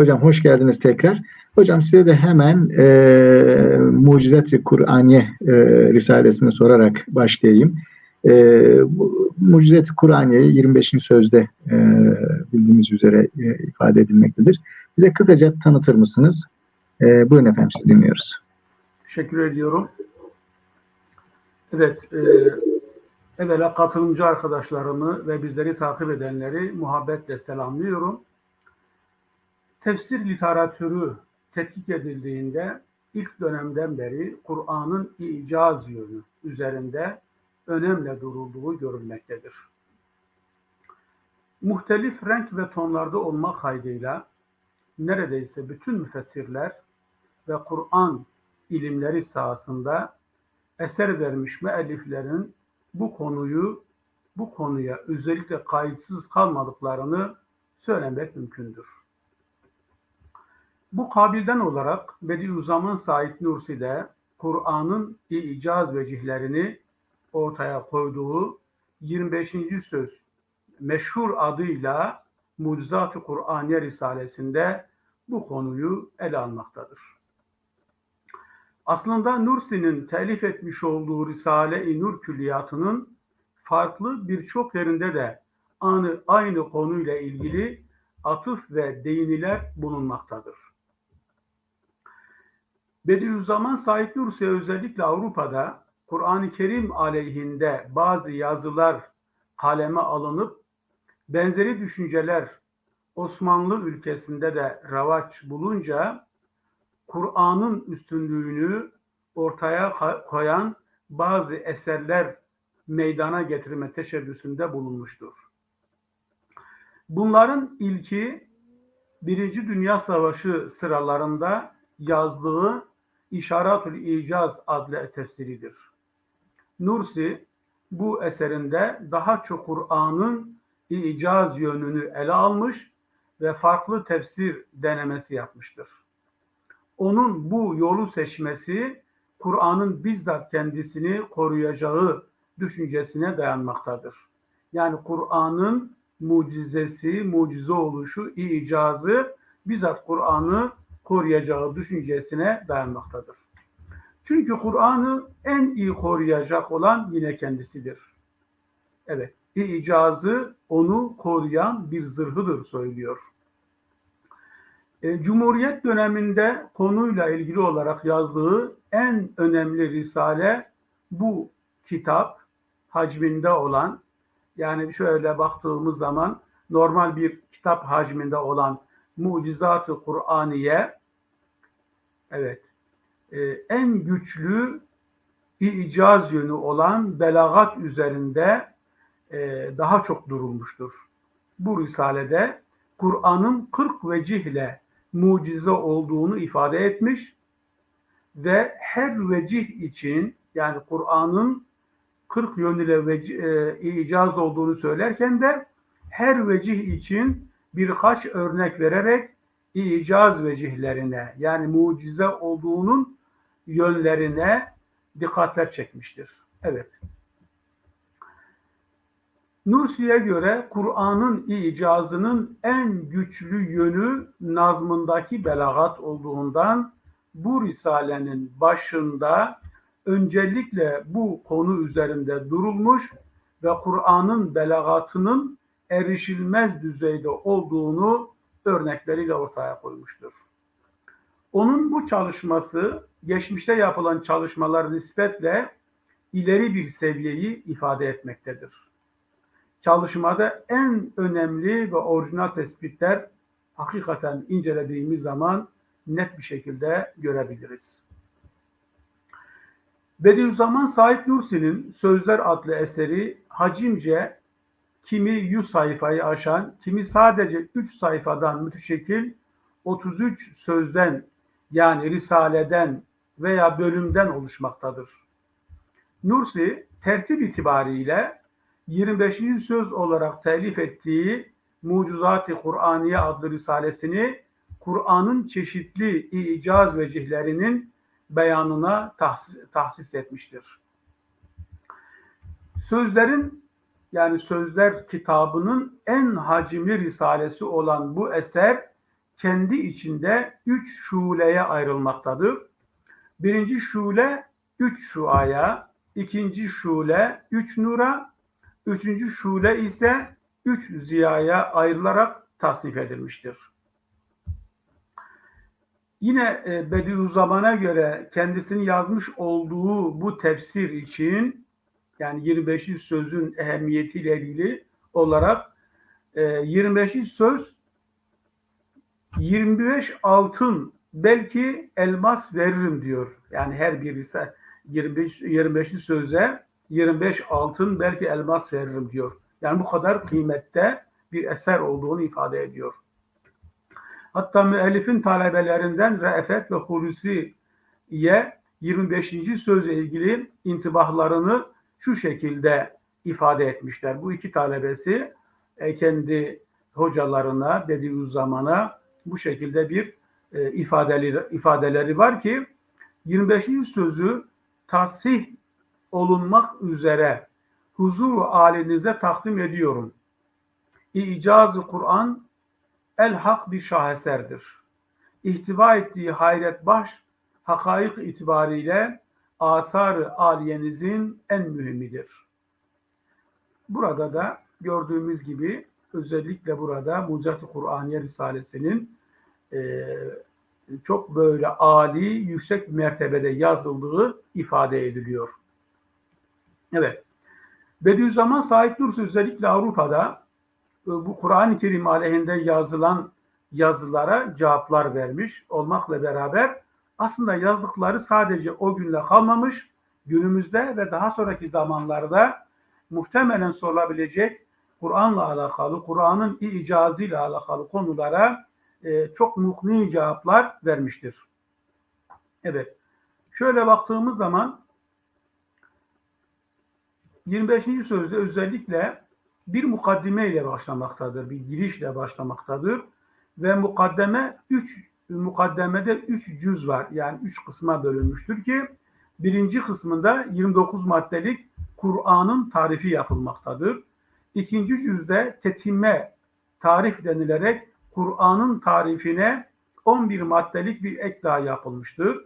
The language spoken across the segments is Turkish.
Hocam hoş geldiniz tekrar. Hocam size de hemen e, Mucizat-ı Kur'aniye e, Risalesini sorarak başlayayım. E, bu Mucizat-ı Kur'aniye 25. sözde e, bildiğimiz üzere e, ifade edilmektedir. Bize kısaca tanıtır mısınız? E, buyurun efendim sizi dinliyoruz. Teşekkür ediyorum. Evet, e, evvela katılımcı arkadaşlarımı ve bizleri takip edenleri muhabbetle selamlıyorum. Tefsir literatürü tetkik edildiğinde ilk dönemden beri Kur'an'ın icaz yönü üzerinde önemli durulduğu görülmektedir. Muhtelif renk ve tonlarda olmak kaydıyla neredeyse bütün müfessirler ve Kur'an ilimleri sahasında eser vermiş müelliflerin bu konuyu bu konuya özellikle kayıtsız kalmadıklarını söylemek mümkündür. Bu kabilden olarak Bediüzzaman Said Nursi de Kur'an'ın icaz vecihlerini ortaya koyduğu 25. söz meşhur adıyla Mucizat-ı Kur'aniye Risalesinde bu konuyu ele almaktadır. Aslında Nursi'nin telif etmiş olduğu Risale-i Nur külliyatının farklı birçok yerinde de aynı, aynı konuyla ilgili atıf ve değiniler bulunmaktadır. Bediüzzaman Said Nursi özellikle Avrupa'da Kur'an-ı Kerim aleyhinde bazı yazılar kaleme alınıp benzeri düşünceler Osmanlı ülkesinde de ravaç bulunca Kur'an'ın üstünlüğünü ortaya koyan bazı eserler meydana getirme teşebbüsünde bulunmuştur. Bunların ilki Birinci Dünya Savaşı sıralarında yazdığı İşaratül İcaz adlı tefsiridir. Nursi bu eserinde daha çok Kur'an'ın icaz yönünü ele almış ve farklı tefsir denemesi yapmıştır. Onun bu yolu seçmesi Kur'an'ın bizzat kendisini koruyacağı düşüncesine dayanmaktadır. Yani Kur'an'ın mucizesi, mucize oluşu, icazı bizzat Kur'an'ı koruyacağı düşüncesine dayanmaktadır. Çünkü Kur'an'ı en iyi koruyacak olan yine kendisidir. Evet, icazı onu koruyan bir zırhıdır söylüyor. E, Cumhuriyet döneminde konuyla ilgili olarak yazdığı en önemli risale bu kitap hacminde olan yani şöyle baktığımız zaman normal bir kitap hacminde olan Mucizat-ı Kur'aniye evet e, en güçlü icaz yönü olan belagat üzerinde e, daha çok durulmuştur. Bu risalede Kur'an'ın 40 vecihle mucize olduğunu ifade etmiş ve her vecih için yani Kur'an'ın 40 yönüyle vecih, e, icaz olduğunu söylerken de her vecih için birkaç örnek vererek icaz vecihlerine yani mucize olduğunun yönlerine dikkatler çekmiştir. Evet. Nursi'ye göre Kur'an'ın icazının en güçlü yönü nazmındaki belagat olduğundan bu risalenin başında öncelikle bu konu üzerinde durulmuş ve Kur'an'ın belagatının erişilmez düzeyde olduğunu örnekleriyle ortaya koymuştur. Onun bu çalışması geçmişte yapılan çalışmalar nispetle ileri bir seviyeyi ifade etmektedir. Çalışmada en önemli ve orijinal tespitler hakikaten incelediğimiz zaman net bir şekilde görebiliriz. Bediüzzaman Said Nursi'nin Sözler adlı eseri hacimce kimi 100 sayfayı aşan, kimi sadece 3 sayfadan müteşekkil 33 sözden yani risaleden veya bölümden oluşmaktadır. Nursi tertip itibariyle 25. söz olarak telif ettiği Mucizat-ı Kur'aniye adlı risalesini Kur'an'ın çeşitli icaz vecihlerinin beyanına tahsis, tahsis etmiştir. Sözlerin yani Sözler kitabının en hacimli risalesi olan bu eser kendi içinde üç şuleye ayrılmaktadır. Birinci şule üç şuaya, ikinci şule üç nura, üçüncü şule ise üç ziyaya ayrılarak tasnif edilmiştir. Yine e, Bediüzzaman'a göre kendisinin yazmış olduğu bu tefsir için yani 25. sözün ehemmiyetiyle ilgili olarak e, 25. söz 25 altın belki elmas veririm diyor. Yani her birisi 25 25. söze 25 altın belki elmas veririm diyor. Yani bu kadar kıymette bir eser olduğunu ifade ediyor. Hatta müellifin talebelerinden Re'efet ve Hulusi'ye 25. sözle ilgili intibahlarını şu şekilde ifade etmişler. Bu iki talebesi e, kendi hocalarına, Bediüzzaman'a bu şekilde bir e, ifadeleri, ifadeleri var ki 25. sözü tasih olunmak üzere huzur halinize takdim ediyorum. İcaz-ı Kur'an el hak bir şaheserdir. İhtiva ettiği hayret baş hakaik itibariyle asar-ı aliyenizin en mühimidir. Burada da gördüğümüz gibi özellikle burada Mucizat-ı Kur'aniye Risalesi'nin e, çok böyle âli, yüksek mertebede yazıldığı ifade ediliyor. Evet. Bediüzzaman Said Nursi özellikle Avrupa'da e, bu Kur'an-ı Kerim aleyhinde yazılan yazılara cevaplar vermiş olmakla beraber aslında yazdıkları sadece o günle kalmamış, günümüzde ve daha sonraki zamanlarda muhtemelen sorulabilecek Kur'an'la alakalı, Kur'an'ın icazıyla alakalı konulara e, çok muhni cevaplar vermiştir. Evet. Şöyle baktığımız zaman 25. sözde özellikle bir mukaddime ile başlamaktadır, bir girişle başlamaktadır ve mukaddeme 3 mukaddemede 3 cüz var. Yani 3 kısma bölünmüştür ki birinci kısmında 29 maddelik Kur'an'ın tarifi yapılmaktadır. İkinci cüzde tetimme tarif denilerek Kur'an'ın tarifine 11 maddelik bir ek daha yapılmıştır.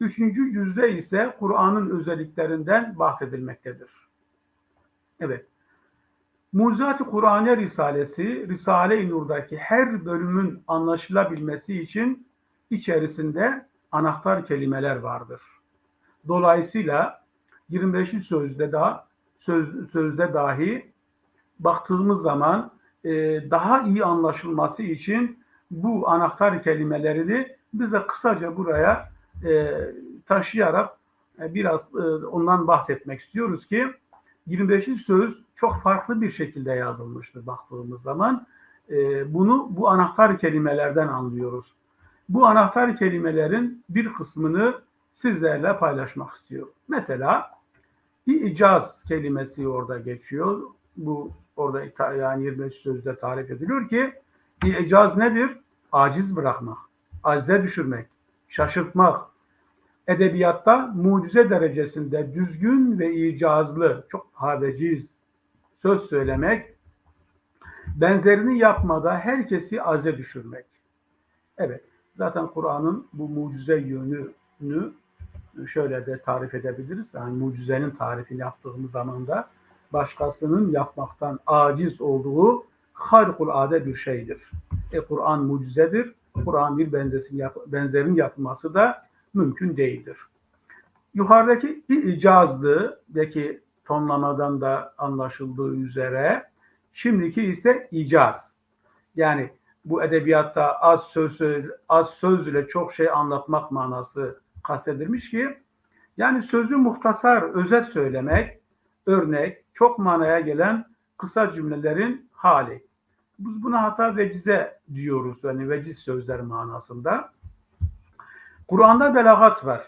Üçüncü cüzde ise Kur'an'ın özelliklerinden bahsedilmektedir. Evet. Mucizat-ı Kur'aniye Risalesi, Risale-i Nur'daki her bölümün anlaşılabilmesi için içerisinde anahtar kelimeler vardır. Dolayısıyla 25. sözde da söz, sözde dahi baktığımız zaman e, daha iyi anlaşılması için bu anahtar kelimelerini biz de kısaca buraya e, taşıyarak e, biraz e, ondan bahsetmek istiyoruz ki 25. söz çok farklı bir şekilde yazılmıştır baktığımız zaman. E, bunu bu anahtar kelimelerden anlıyoruz. Bu anahtar kelimelerin bir kısmını sizlerle paylaşmak istiyorum. Mesela icaz kelimesi orada geçiyor. Bu orada yani 25 sözde tarif ediliyor ki icaz nedir? Aciz bırakmak, acize düşürmek, şaşırtmak. Edebiyatta mucize derecesinde düzgün ve icazlı, çok habeciz söz söylemek, benzerini yapmada herkesi acize düşürmek. Evet, zaten Kur'an'ın bu mucize yönünü şöyle de tarif edebiliriz. Yani mucizenin tarifini yaptığımız zaman da başkasının yapmaktan aciz olduğu harikulade bir şeydir. E, Kur'an mucizedir. Kur'an bir benzesin yap benzerin yapılması da mümkün değildir. Yukarıdaki icazlıdaki tonlamadan da anlaşıldığı üzere şimdiki ise icaz. Yani bu edebiyatta az söz az sözle çok şey anlatmak manası kastedilmiş ki yani sözü muhtasar, özet söylemek, örnek, çok manaya gelen kısa cümlelerin hali. Biz buna hata vecize diyoruz. Yani veciz sözler manasında. Kur'an'da belagat var.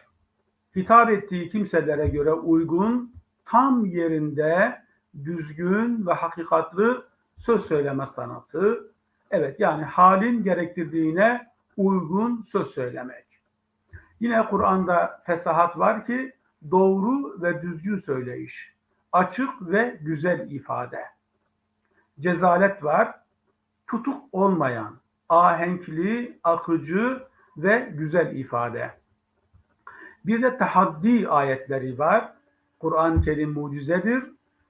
Hitap ettiği kimselere göre uygun, tam yerinde düzgün ve hakikatlı söz söyleme sanatı. Evet yani halin gerektirdiğine uygun söz söylemek. Yine Kur'an'da fesahat var ki doğru ve düzgün söyleyiş açık ve güzel ifade. Cezalet var, tutuk olmayan, ahenkli, akıcı ve güzel ifade. Bir de tahaddi ayetleri var. Kur'an-ı Kerim mucizedir.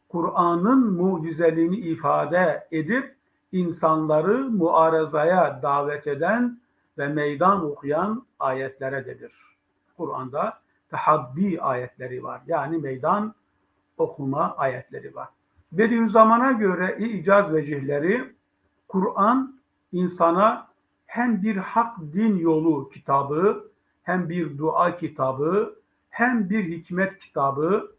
Kur'an'ın mucizeliğini ifade edip insanları muarazaya davet eden ve meydan okuyan ayetleredir. Kur'an'da tahaddi ayetleri var. Yani meydan okuma ayetleri var. Bediüzzaman'a göre icaz vecihleri Kur'an insana hem bir hak din yolu kitabı, hem bir dua kitabı, hem bir hikmet kitabı,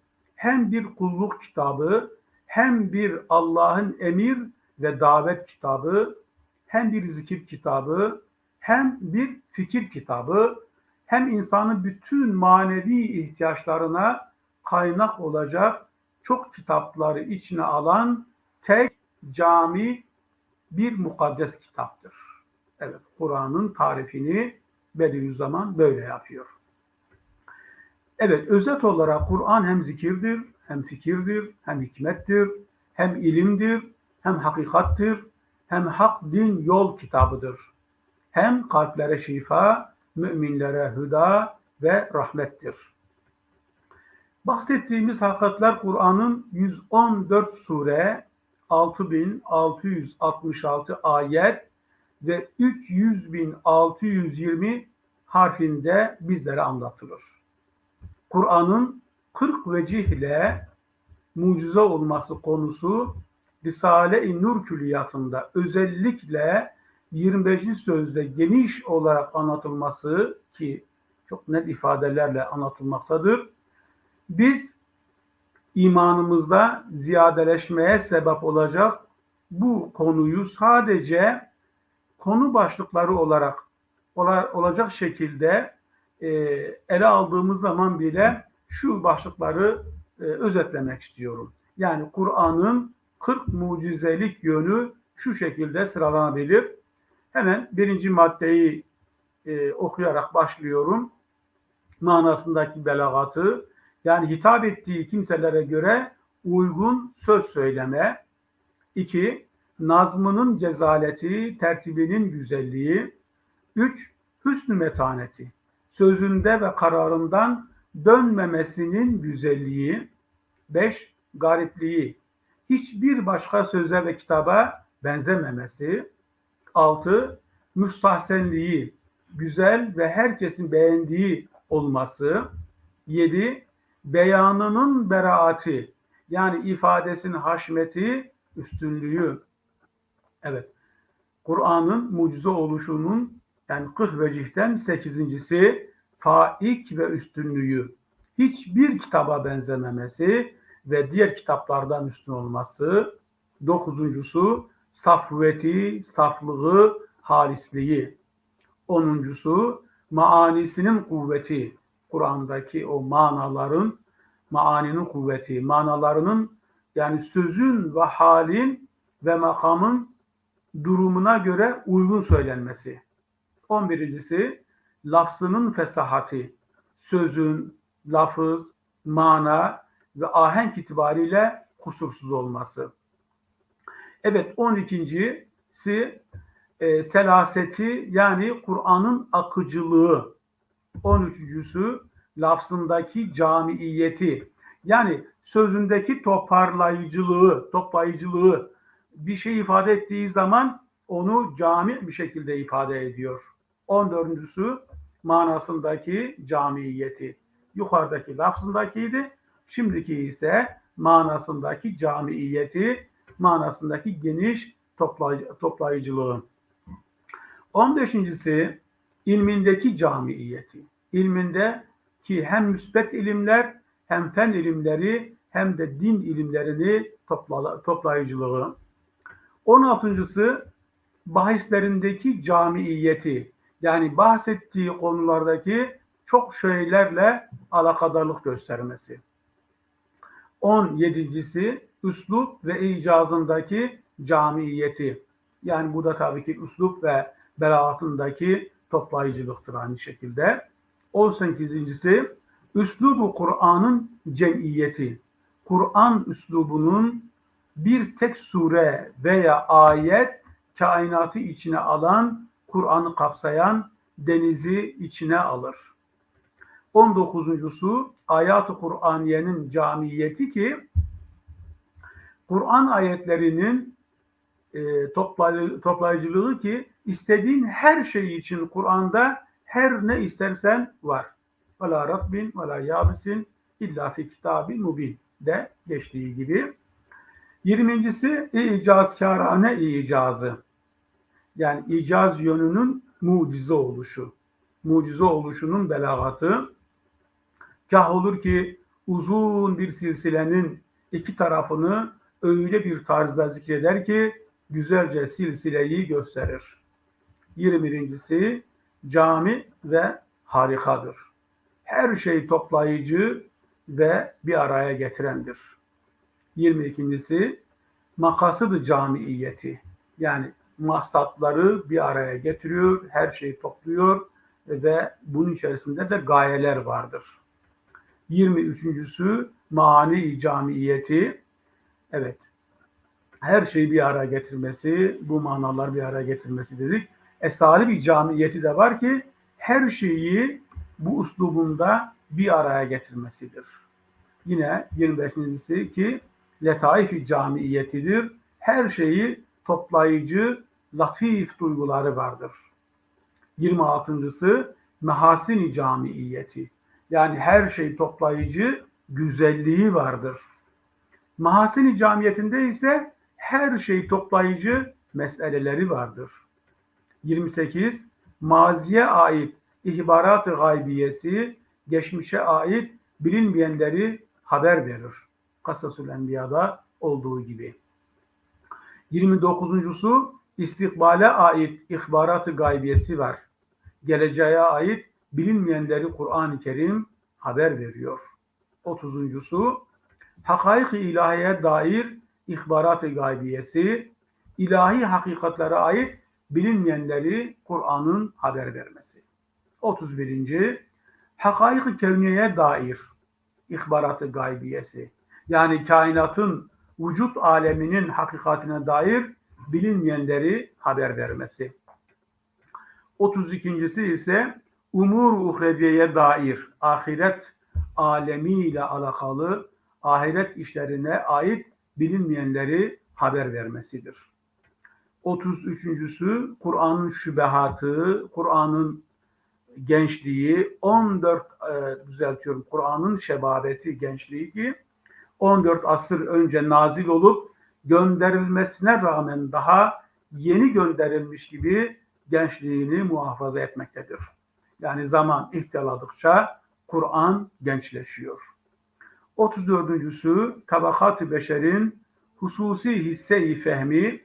hem bir kulluk kitabı, hem bir Allah'ın emir ve davet kitabı, hem bir zikir kitabı, hem bir fikir kitabı, hem insanın bütün manevi ihtiyaçlarına kaynak olacak çok kitapları içine alan tek cami bir mukaddes kitaptır. Evet, Kur'an'ın tarifini Bediüzzaman böyle yapıyor. Evet, özet olarak Kur'an hem zikirdir, hem fikirdir, hem hikmettir, hem ilimdir, hem hakikattir, hem hak din yol kitabıdır. Hem kalplere şifa, müminlere hüda ve rahmettir. Bahsettiğimiz hakikatler Kur'an'ın 114 sure, 6666 ayet ve 300.620 harfinde bizlere anlatılır. Kur'an'ın 40 vecihle mucize olması konusu Risale-i Nur külliyatında özellikle 25. sözde geniş olarak anlatılması ki çok net ifadelerle anlatılmaktadır. Biz imanımızda ziyadeleşmeye sebep olacak bu konuyu sadece konu başlıkları olarak olacak şekilde e, ele aldığımız zaman bile şu başlıkları e, özetlemek istiyorum. Yani Kur'an'ın 40 mucizelik yönü şu şekilde sıralanabilir. Hemen birinci maddeyi e, okuyarak başlıyorum. Manasındaki belagatı, yani hitap ettiği kimselere göre uygun söz söyleme. İki, nazmının cezaleti, tertibinin güzelliği. Üç, hüsnü metaneti, sözünde ve kararından dönmemesinin güzelliği. Beş, garipliği, hiçbir başka söze ve kitaba benzememesi. Altı, müstahsenliği, güzel ve herkesin beğendiği olması. Yedi, beyanının beraati, yani ifadesinin haşmeti, üstünlüğü. Evet, Kur'an'ın mucize oluşunun yani 40 vecihten sekizincisi faik ve üstünlüğü. Hiçbir kitaba benzememesi ve diğer kitaplardan üstün olması. Dokuzuncusu safveti, saflığı, halisliği. Onuncusu maanisinin kuvveti. Kur'an'daki o manaların maaninin kuvveti, manalarının yani sözün ve halin ve makamın durumuna göre uygun söylenmesi. On birincisi lafzının fesahati, sözün, lafız, mana ve ahenk itibariyle kusursuz olması. Evet on ikincisi e, selaseti yani Kur'an'ın akıcılığı. On üçüncüsü lafzındaki camiiyeti yani sözündeki toparlayıcılığı, toplayıcılığı bir şey ifade ettiği zaman onu cami bir şekilde ifade ediyor. On dördüncüsü manasındaki camiyeti. Yukarıdaki lafzındakiydi. Şimdiki ise manasındaki camiiyeti, manasındaki geniş toplay toplayıcılığı. On beşincisi ilmindeki camiiyeti. İlminde ki hem müsbet ilimler hem fen ilimleri hem de din ilimlerini topla, toplayıcılığı. On altıncısı bahislerindeki camiiyeti yani bahsettiği konulardaki çok şeylerle alakadarlık göstermesi. On yedincisi üslup ve icazındaki camiiyeti. Yani bu da tabii ki üslup ve belagatındaki toplayıcılıktır aynı şekilde. On sekizincisi üslubu Kur'an'ın cemiyeti. Kur'an üslubunun bir tek sure veya ayet kainatı içine alan Kur'an'ı kapsayan denizi içine alır. 19.sü Ayat-ı Kur'aniyenin camiyeti ki Kur'an ayetlerinin e, toplay toplayıcılığı ki istediğin her şey için Kur'an'da her ne istersen var. Vela Rabbin ve la yabisin illa fi kitabil mubin de geçtiği gibi. Yirmincisi icazkârâne icazı. Yani icaz yönünün mucize oluşu. Mucize oluşunun belagatı. Kah olur ki uzun bir silsilenin iki tarafını öyle bir tarzda zikreder ki güzelce silsileyi gösterir. 21'incisi cami ve harikadır. Her şey toplayıcı ve bir araya getirendir. 22'ncisi makasıdı camiiyeti. Yani maksatları bir araya getiriyor, her şeyi topluyor ve bunun içerisinde de gayeler vardır. 23.sü mani camiyeti. Evet. Her şeyi bir araya getirmesi, bu manalar bir araya getirmesi dedik. Esali bir camiyeti de var ki her şeyi bu uslubunda bir araya getirmesidir. Yine 25.si ki letaif-i camiyetidir. Her şeyi toplayıcı, latif duyguları vardır. 26.sı mehasin-i camiyeti. Yani her şey toplayıcı, güzelliği vardır. Mahasini camiyetinde ise her şey toplayıcı meseleleri vardır. 28. Maziye ait ihbarat-ı gaybiyesi, geçmişe ait bilinmeyenleri haber verir. Kasasül Enbiya'da olduğu gibi. 29.sü istikbale ait ihbarat-ı gaybiyesi var. Geleceğe ait bilinmeyenleri Kur'an-ı Kerim haber veriyor. 30.sü hakaik-i ilahiye dair ihbarat-ı gaybiyesi, ilahi hakikatlere ait bilinmeyenleri Kur'an'ın haber vermesi. 31. Hakaik-i kevniyeye dair ihbarat-ı gaybiyesi. Yani kainatın vücut aleminin hakikatine dair bilinmeyenleri haber vermesi. 32. ise umur uhreviyeye dair ahiret alemiyle alakalı ahiret işlerine ait bilinmeyenleri haber vermesidir. 33.sü Kur'an'ın şübehatı, Kur'an'ın gençliği, 14 e, düzeltiyorum Kur'an'ın şebabeti gençliği ki 14 asır önce nazil olup gönderilmesine rağmen daha yeni gönderilmiş gibi gençliğini muhafaza etmektedir. Yani zaman ihtiyaladıkça Kur'an gençleşiyor. 34.sü tabakat-ı beşerin hususi hisse-i fehmi,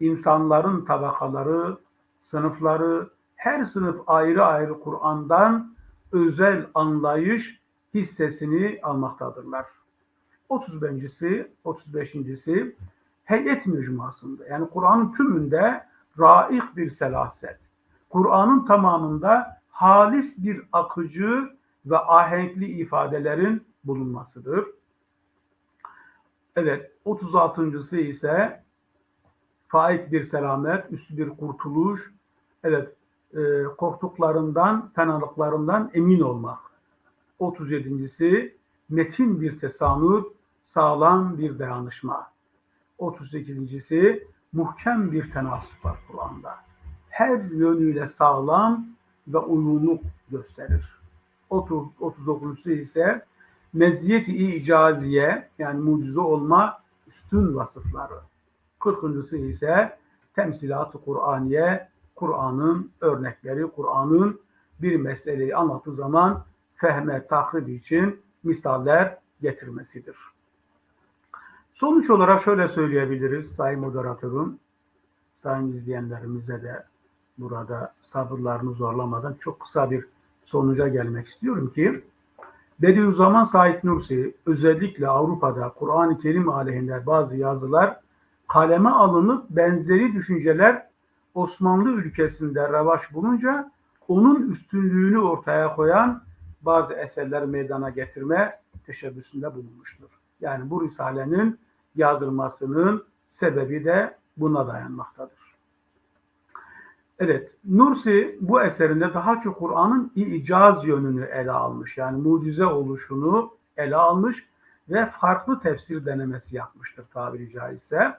insanların tabakaları, sınıfları, her sınıf ayrı ayrı Kur'an'dan özel anlayış hissesini almaktadırlar. 35.si, 35.si heyet mecmuasında yani Kur'an'ın tümünde raik bir selaset. Kur'an'ın tamamında halis bir akıcı ve ahenkli ifadelerin bulunmasıdır. Evet, 36.sı ise faik bir selamet, üstü bir kurtuluş, evet, e, korktuklarından, fenalıklarından emin olmak. 37.si metin bir tesanut, sağlam bir dayanışma. 38.si muhkem bir tenasüp var Kur'an'da. Her yönüyle sağlam ve uyumluk gösterir. 30, 39'u ise meziyeti icaziye yani mucize olma üstün vasıfları. 40.sı ise temsilat-ı Kur'aniye, Kur'an'ın örnekleri, Kur'an'ın bir meseleyi anlattığı zaman fehme tahrib için misaller getirmesidir. Sonuç olarak şöyle söyleyebiliriz Sayın Moderatörüm, sayın izleyenlerimize de burada sabırlarını zorlamadan çok kısa bir sonuca gelmek istiyorum ki Bediüzzaman Said Nursi özellikle Avrupa'da Kur'an-ı Kerim aleyhinde bazı yazılar kaleme alınıp benzeri düşünceler Osmanlı ülkesinde revaç bulunca onun üstünlüğünü ortaya koyan bazı eserler meydana getirme teşebbüsünde bulunmuştur. Yani bu risalenin yazılmasının sebebi de buna dayanmaktadır. Evet, Nursi bu eserinde daha çok Kur'an'ın icaz yönünü ele almış. Yani mucize oluşunu ele almış ve farklı tefsir denemesi yapmıştır tabiri caizse.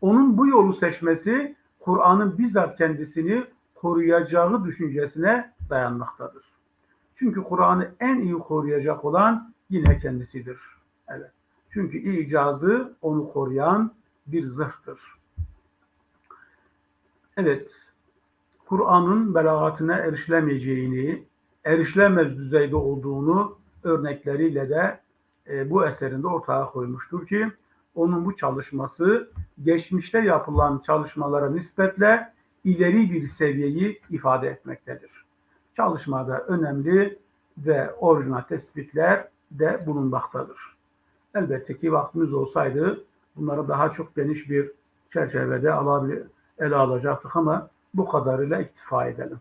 Onun bu yolu seçmesi Kur'an'ın bizzat kendisini koruyacağı düşüncesine dayanmaktadır. Çünkü Kur'an'ı en iyi koruyacak olan yine kendisidir. Evet. Çünkü icazı onu koruyan bir zırhtır. Evet, Kur'an'ın belagatine erişilemeyeceğini, erişilemez düzeyde olduğunu örnekleriyle de e, bu eserinde ortaya koymuştur ki onun bu çalışması geçmişte yapılan çalışmalara nispetle ileri bir seviyeyi ifade etmektedir. Çalışmada önemli ve orijinal tespitler de bulunmaktadır. Elbette ki vaktimiz olsaydı bunları daha çok geniş bir çerçevede alabilir, ele alacaktık ama bu kadarıyla iktifa edelim.